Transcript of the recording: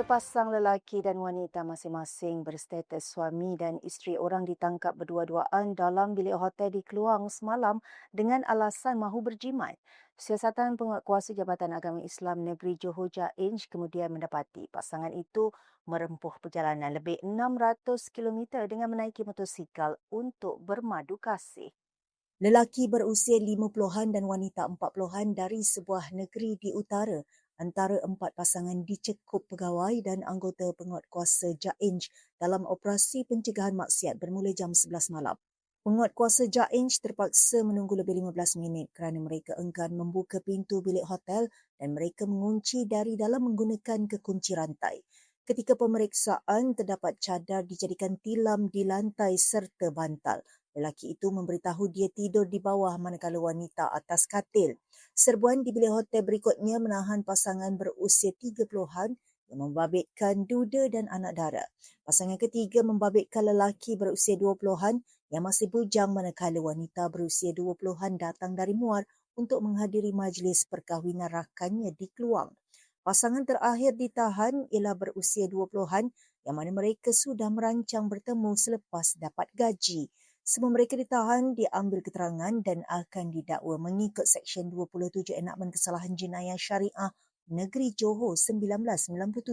Sepasang lelaki dan wanita masing-masing berstatus suami dan isteri orang ditangkap berdua-duaan dalam bilik hotel di Keluang semalam dengan alasan mahu berjimat. Siasatan Penguatkuasa Jabatan Agama Islam Negeri Johor Jainj kemudian mendapati pasangan itu merempuh perjalanan lebih 600 km dengan menaiki motosikal untuk bermadu kasih. Lelaki berusia 50-an dan wanita 40-an dari sebuah negeri di utara antara empat pasangan dicekup pegawai dan anggota penguatkuasa Jainj dalam operasi pencegahan maksiat bermula jam 11 malam. Penguatkuasa Jainj terpaksa menunggu lebih 15 minit kerana mereka enggan membuka pintu bilik hotel dan mereka mengunci dari dalam menggunakan kekunci rantai. Ketika pemeriksaan, terdapat cadar dijadikan tilam di lantai serta bantal. Lelaki itu memberitahu dia tidur di bawah manakala wanita atas katil. Serbuan di bilik hotel berikutnya menahan pasangan berusia 30-an yang membabitkan duda dan anak dara. Pasangan ketiga membabitkan lelaki berusia 20-an yang masih bujang manakala wanita berusia 20-an datang dari Muar untuk menghadiri majlis perkahwinan rakannya di Keluang. Pasangan terakhir ditahan ialah berusia 20-an yang mana mereka sudah merancang bertemu selepas dapat gaji. Semua mereka ditahan, diambil keterangan dan akan didakwa mengikut Seksyen 27 Enakmen Kesalahan Jenayah Syariah Negeri Johor 1997.